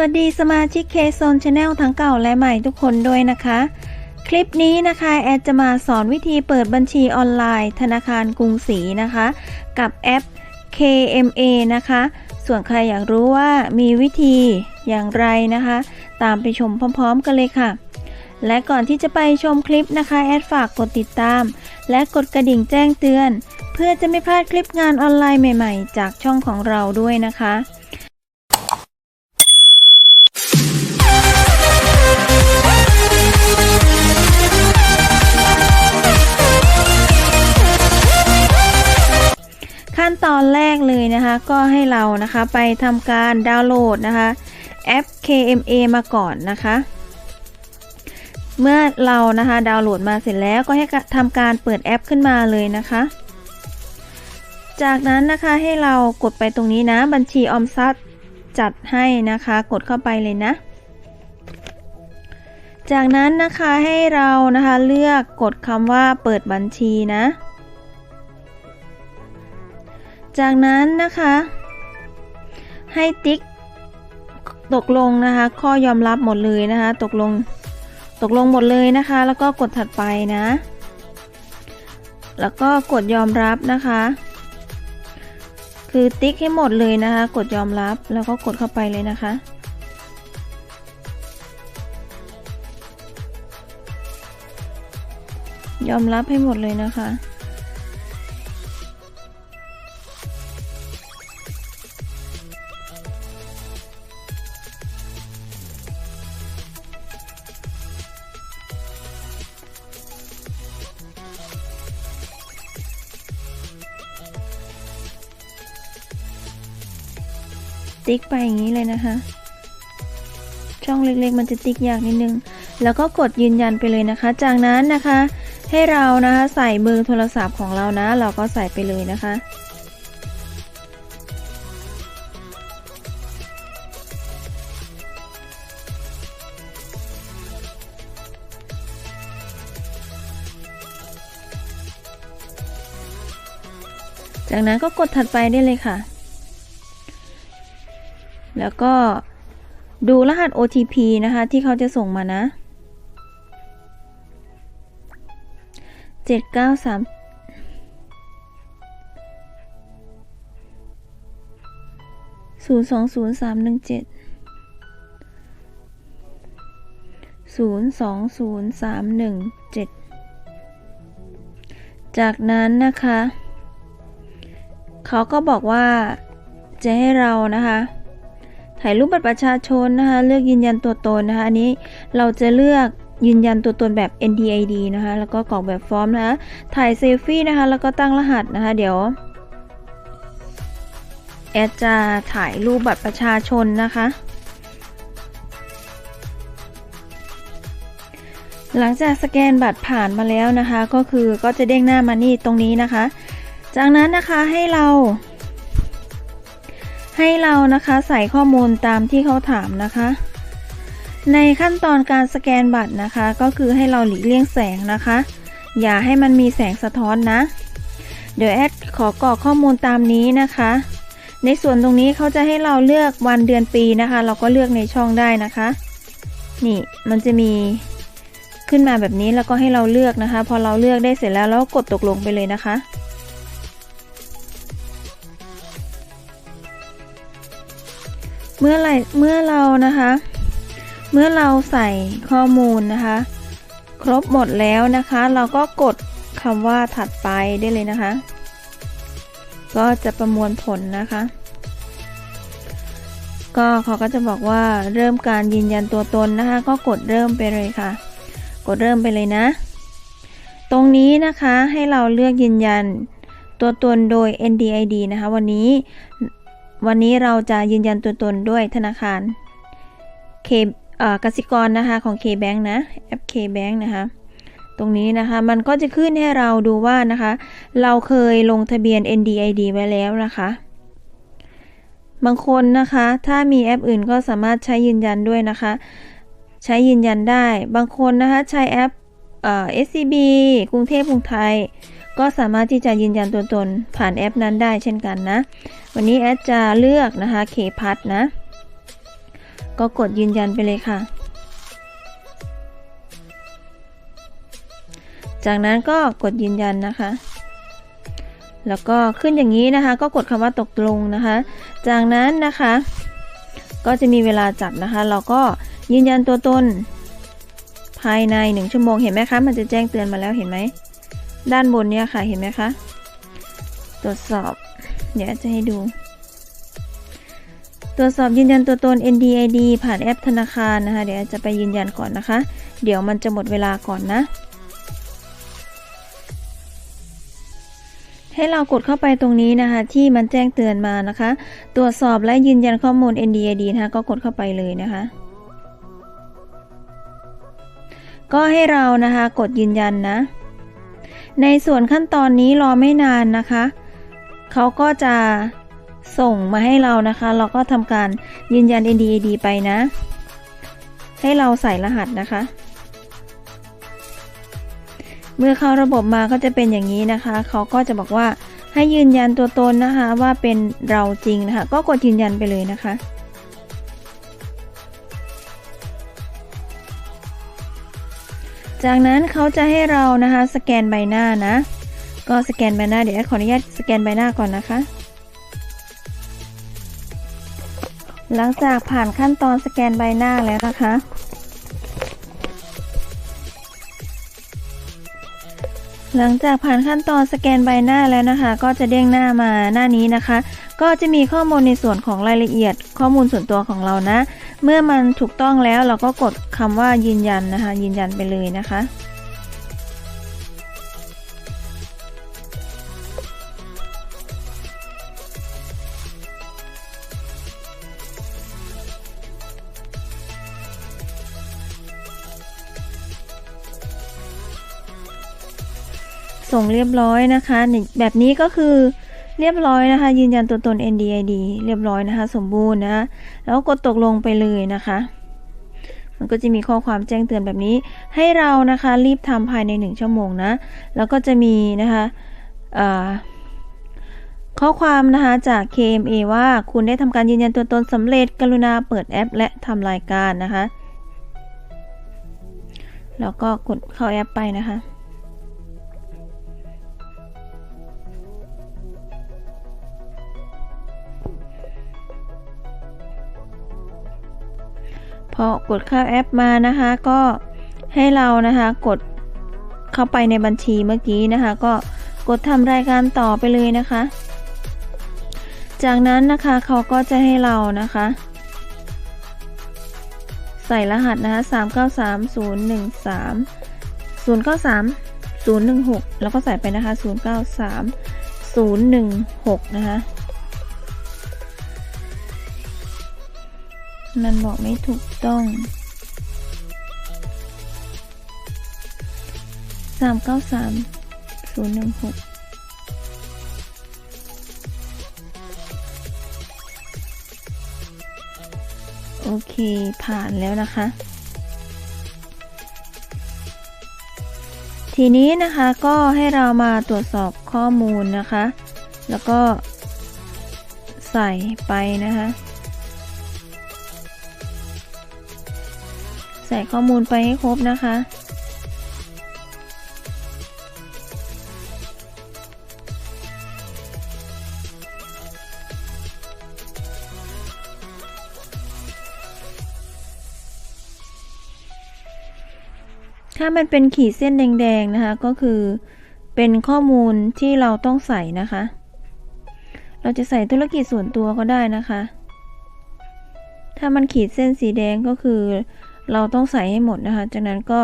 วัสดีสมาชิกเคโซนชาแนลทั้งเก่าและใหม่ทุกคนด้วยนะคะ คลิปนี้นะคะแอดจะมาสอนวิธีเปิดบัญชีออนไลน์ ธนาคารกรุงศรีนะคะ กับแอป KMA นะคะ ส่วนใครอยากรู้ว่ามีวิธีอย่างไรนะคะ ตามไปชมพร้อม ๆ กันเลยค่ะ และก่อนที่จะไปชมคลิปนะคะแอดฝากกดติดตาม และกดกระดิ่งแจ้งเตือน เพื่อจะไม่พลาดคลิปงานออนไลน์ใหม่ ๆ จากช่องของเราด้วยนะคะ ขั้นตอนแรกเลยนะคะก็ให้เรานะคะไปทำการดาวน์โหลดนะคะแอป KMA มาก่อนนะคะ เมื่อเรานะคะดาวน์โหลดมาเสร็จแล้วก็ให้ทำการเปิดแอปขึ้นมาเลยนะคะ จากนั้นนะคะให้เรากดไปตรงนี้นะบัญชีออมทรัพย์จัดให้นะคะกดเข้าไปเลยนะ จากนั้นนะคะให้เรานะคะเลือกกดคำว่าเปิดบัญชีนะ จากนั้นนะคะ ให้ติ๊กตกลงนะคะ ข้อยอมรับหมดเลยนะคะ ตกลงตกลงหมดเลยนะคะ แล้วก็กดถัดไปนะ แล้วก็กดยอมรับนะคะ คือติ๊กให้หมดเลยนะคะ กดยอมรับแล้วก็กดเข้าไปเลยนะคะ ยอมรับให้หมดเลยนะคะ ติ๊กไปอย่างนี้เลยนะคะ ช่องเล็กๆ มันจะติ๊กยากนิดนึง แล้วก็กดยืนยันไปเลยนะคะ จากนั้นนะคะ ให้เรานะคะใส่เบอร์โทรศัพท์ของเรานะ เราก็ใส่ไปเลยนะคะจากนั้นก็กดถัดไปได้เลยค่ะ แล้วก็ดูรหัส OTP นะคะ ที่เขาจะส่งมานะเจ็ดเก้าสามศูนย์สองศูนย์สามหนึ่งเจ็ดศูนย์สองศูนย์สามหนึ่งเจ็ดจากนั้นนะคะ เขาก็บอกว่าจะให้เรานะคะ ถ่ายรูปบัตรประชาชนนะคะเลือกยืนยันตัวตนนะคะอันนี้เราจะเลือกยืนยันตัวตนแบบ NDID นะคะแล้วก็กรอกแบบฟอร์มนะคะถ่ายเซลฟี่นะคะแล้วก็ตั้งรหัสนะคะเดี๋ยวแอดจะถ่ายรูปบัตรประชาชนนะคะ หลังจากสแกนบัตรผ่านมาแล้วนะคะ ก็คือก็จะเด้งหน้ามานี่ตรงนี้นะคะ จากนั้นนะคะให้เรา ให้เรานะคะใส่ข้อมูลตามที่เขาถามนะคะ ในขั้นตอนการสแกนบัตรนะคะ ก็คือให้เราหลีกเลี่ยงแสงนะคะ อย่าให้มันมีแสงสะท้อนนะ เดี๋ยวแอดขอกรอกข้อมูลตามนี้นะคะ ในส่วนตรงนี้เขาจะให้เราเลือกวันเดือนปีนะคะ เราก็เลือกในช่องได้นะคะ นี่มันจะมีขึ้นมาแบบนี้แล้วก็ให้เราเลือกนะคะ พอเราเลือกได้เสร็จแล้วเราก็กดตกลงไปเลยนะคะ เมื่อไรเมื่อเรานะคะ เมื่อเราใส่ข้อมูลนะคะ ครบหมดแล้วนะคะ เราก็กดคำว่าถัดไปได้เลยนะคะ ก็จะประมวลผลนะคะ ก็เขาก็จะบอกว่าเริ่มการยืนยันตัวตนนะคะ ก็กดเริ่มไปเลยค่ะ กดเริ่มไปเลยนะ ตรงนี้นะคะให้เราเลือกยืนยันตัวตนโดย NDID นะคะ วันนี้ วันนี้เราจะยืนยันตัวตนด้วยธนาคาร K เอ่อกสิกรนะคะของ KBank นะแอป KBank นะคะตรงนี้นะคะมันก็จะขึ้นให้เราดูว่านะคะเราเคยลงทะเบียน NDID ไว้แล้วนะคะ บางคนนะคะถ้ามีแอปอื่นก็สามารถใช้ยืนยันด้วยนะคะ ใช้ยืนยันได้บางคนนะคะใช้แอปเอ่อ SCB กรุงเทพกรุงไทย ก็สามารถที่จะยืนยันตัวตนผ่านแอปนั้นได้เช่นกันนะ วันนี้แอดจะเลือกนะคะเคพัทนะ ก็กดยืนยันไปเลยค่ะ จากนั้นก็กดยืนยันนะคะ แล้วก็ขึ้นอย่างนี้นะคะ ก็กดคำว่าตกลงนะคะ จากนั้นนะคะ ก็จะมีเวลาจับนะคะ เราก็ยืนยันตัวตนภายใน 1 ชั่วโมงเห็นไหมคะ มันจะแจ้งเตือนมาแล้วเห็นไหม ด้านบนเนี่ยค่ะเห็นไหมคะตรวจสอบ เดี๋ยวจะให้ดู ตรวจสอบยืนยันตัวตน NDID ผ่านแอปธนาคารนะคะ เดี๋ยวจะไปยืนยันก่อนนะคะ เดี๋ยวมันจะหมดเวลาก่อนนะ ให้เรากดเข้าไปตรงนี้นะคะ ที่มันแจ้งเตือนมานะคะ ตรวจสอบและยืนยันข้อมูล NDID นะคะก็กดเข้าไปเลยนะคะก็ให้เรานะคะกดยืนยันนะ ในส่วนขั้นตอนนี้รอไม่นานนะคะ เขาก็จะส่งมาให้เรานะคะ เราก็ทำการยืนยัน NDID ไปนะ ให้เราใส่รหัสนะคะ เมื่อเข้าระบบมาก็จะเป็นอย่างนี้นะคะ เขาก็จะบอกว่าให้ยืนยันตัวตนนะคะว่าเป็นเราจริงนะคะ ก็กดยืนยันไปเลยนะคะ จากนั้นเขาจะให้เรานะคะสแกนใบหน้านะ ก็สแกนใบหน้าเดี๋ยวขออนุญาตสแกนใบหน้าก่อนนะคะ หลังจากผ่านขั้นตอนสแกนใบหน้าแล้วนะคะ หลังจากผ่านขั้นตอนสแกนใบหน้าแล้วนะคะ ก็จะเด้งหน้ามาหน้านี้นะคะ ก็จะมีข้อมูลในส่วนของรายละเอียดข้อมูลส่วนตัวของเรานะ เมื่อมันถูกต้องแล้วเราก็กดคำว่ายืนยันนะคะ ยืนยันไปเลยนะคะ ส่งเรียบร้อยนะคะแบบนี้ก็คือเรียบร้อยนะคะ ยืนยันตัวตน NDID เรียบร้อยนะคะ สมบูรณ์นะ แล้วกดตกลงไปเลยนะคะ มันก็จะมีข้อความแจ้งเตือนแบบนี้ ให้เรานะคะรีบทำภายใน 1 ชั่วโมงนะ แล้วก็จะมีนะคะข้อความนะคะจาก KMA ว่าคุณได้ทำการยืนยันตัวตนสำเร็จกรุณาเปิดแอป และทำรายการนะคะ แล้วก็กดเข้าแอปไปนะคะ พอกดเข้าแอปมานะคะก็ให้เรานะคะกดเข้าไปในบัญชีเมื่อกี้นะคะ ก็กดทำรายการต่อไปเลยนะคะ จากนั้นนะคะเขาก็จะให้เรานะคะ ใส่รหัสนะคะ3 9 3 0 1 3 0 9 3 0 1 6 แล้วก็ใส่ไปนะคะ 0 9 3 0 1 6 นะคะ มันบอกไม่ถูกต้องสามเก้าสามศูนย์หนึ่งหกโอเค ผ่านแล้วนะคะ ทีนี้นะคะก็ให้เรามาตรวจสอบข้อมูลนะคะ แล้วก็ใส่ไปนะคะ ใส่ข้อมูลไปให้ครบนะคะ ถ้ามันเป็นขีดเส้นแดงๆนะคะ ก็คือเป็นข้อมูลที่เราต้องใส่นะคะ เราจะใส่ธุรกิจส่วนตัวก็ได้นะคะ ถ้ามันขีดเส้นสีแดงก็คือ เราต้องใส่ให้หมดนะคะ จากนั้นก็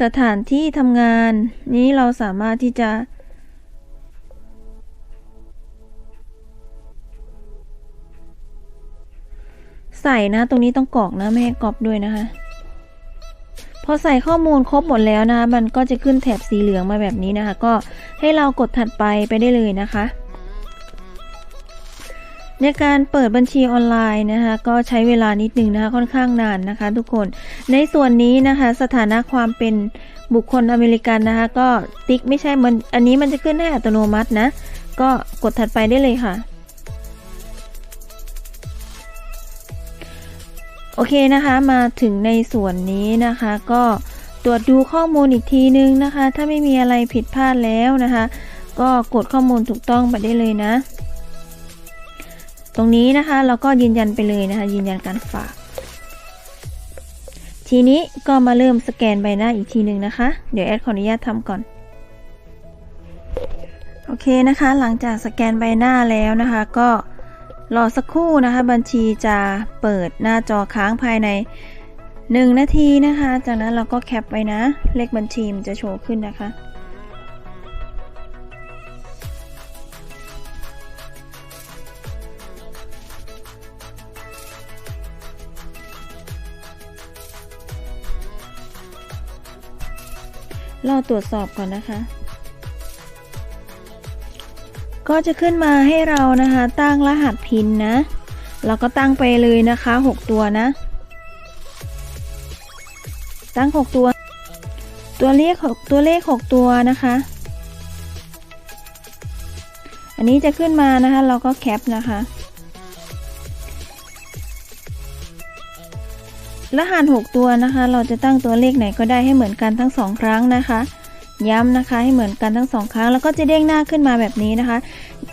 สถานที่ทำงานนี้เราสามารถที่จะใส่นะตรงนี้ต้องกรอกนะไม่ให้กรอบด้วยนะคะ พอใส่ข้อมูลครบหมดแล้วนะคะมันก็จะขึ้นแถบสีเหลืองมาแบบนี้นะคะ ก็ให้เรากดถัดไปไปได้เลยนะคะ ในการเปิดบัญชีออนไลน์นะคะก็ใช้เวลานิดนึงนะคะค่อนข้างนานนะคะ ทุกคนในส่วนนี้นะคะสถานะความเป็นบุคคลอเมริกันนะคะก็ติ๊กไม่ใช่มันอันนี้มันจะขึ้นให้อัตโนมัตินะ ก็กดถัดไปได้เลยค่ะ โอเคนะคะมาถึงในส่วนนี้นะคะ ก็ตรวจดูข้อมูลอีกทีนึงนะคะ ถ้าไม่มีอะไรผิดพลาดแล้วนะคะ ก็กดข้อมูลถูกต้องไปได้เลยนะ ตรงนี้นะคะเราก็ยืนยันไปเลยนะคะ ยืนยันการฝาก ทีนี้ก็มาเริ่มสแกนใบหน้าอีกทีหนึ่งนะคะ เดี๋ยวแอดขออนุญาตทำก่อนโอเคนะคะ หลังจากสแกนใบหน้าแล้วนะคะ ก็รอสักครู่นะคะ บัญชีจะเปิดหน้าจอค้างภายใน 1 นาทีนะคะ จากนั้นเราก็แคปไว้นะ เลขบัญชีมันจะโชว์ขึ้นนะคะ เราตรวจสอบก่อนนะคะ ก็จะขึ้นมาให้เรานะคะ ตั้งรหัสพินนะ เราก็ตั้งไปเลยนะคะ 6 ตัวนะ ตั้ง 6 ตัว ตัวเลข6ตัวเลข 6 ตัวนะคะ อันนี้จะขึ้นมานะคะ เราก็แคปนะคะ รหัส6ตัวนะคะ เราจะตั้งตัวเลขไหนก็ได้ให้เหมือนกันทั้งสองครั้งนะคะ ย้ำนะคะให้เหมือนกันทั้งสองครั้ง แล้วก็จะเด้งหน้าขึ้นมาแบบนี้นะคะ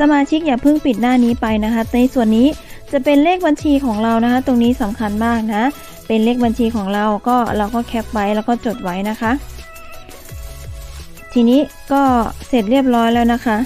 สมาชิกอย่าเพิ่งปิดหน้านี้ไปนะคะ ในส่วนนี้จะเป็นเลขบัญชีของเรานะคะ ตรงนี้สำคัญมากนะ เป็นเลขบัญชีของเราก็เราก็แคปไว้แล้วก็จดไว้นะคะ ทีนี้ก็เสร็จเรียบร้อยแล้วนะคะ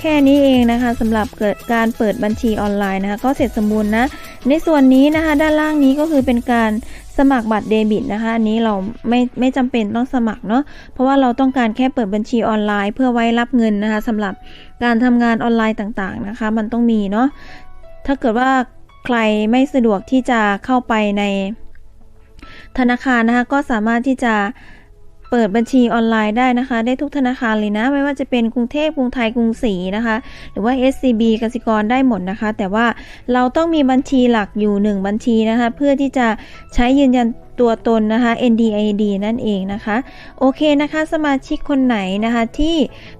แค่นี้เองนะคะสำหรับเกิดการเปิดบัญชีออนไลน์นะคะก็เสร็จสมบูรณ์นะ ในส่วนนี้นะคะ ด้านล่างนี้ก็คือเป็นการสมัครบัตรเดบิตนะคะอันนี้เราไม่ไม่จำเป็นต้องสมัครเนาะเพราะว่าเราต้องการแค่เปิดบัญชีออนไลน์ เพื่อไว้รับเงินนะคะสำหรับการทำงานออนไลน์ต่างๆนะคะ มันต้องมีเนาะถ้าเกิดว่าใครไม่สะดวกที่จะเข้าไปในธนาคารนะคะก็สามารถที่จะ เปิดบัญชีออนไลน์ได้นะคะ ได้ทุกธนาคารเลยนะ ไม่ว่าจะเป็นกรุงเทพกรุงไทยกรุงศรีนะคะ หรือว่า SCB กสิกรได้หมดนะคะ แต่ว่าเราต้องมีบัญชีหลักอยู่ 1 บัญชีนะคะ เพื่อที่จะใช้ยืนยันตัวตนนะคะ NDID นั่นเองนะคะ โอเคนะคะ สมาชิกคนไหนนะคะ ที่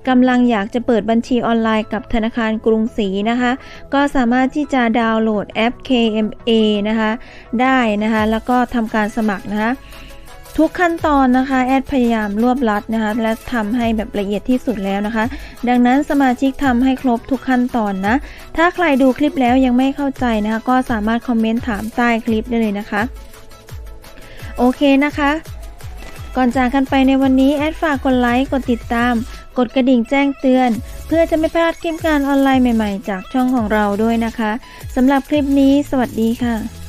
กำลังอยากจะเปิดบัญชีออนไลน์กับธนาคารกรุงศรีนะคะ ก็สามารถที่จะดาวน์โหลดแอป KMA นะคะ ได้นะคะ แล้วก็ทำการสมัครนะคะ ทุกขั้นตอนนะคะแอดพยายามรวบรัดนะคะและทำให้แบบละเอียดที่สุดแล้วนะคะ ดังนั้นสมาชิกทำให้ครบทุกขั้นตอนนะ ถ้าใครดูคลิปแล้วยังไม่เข้าใจนะคะก็สามารถคอมเมนต์ถามใต้คลิปได้เลยนะคะ โอเคนะคะ ก่อนจากกันไปในวันนี้แอดฝากกดไลค์กดติดตาม กดกระดิ่งแจ้งเตือน เพื่อจะไม่พลาดคลิปการออนไลน์ใหม่ ๆ จากช่องของเราด้วยนะคะสำหรับคลิปนี้ สวัสดีค่ะ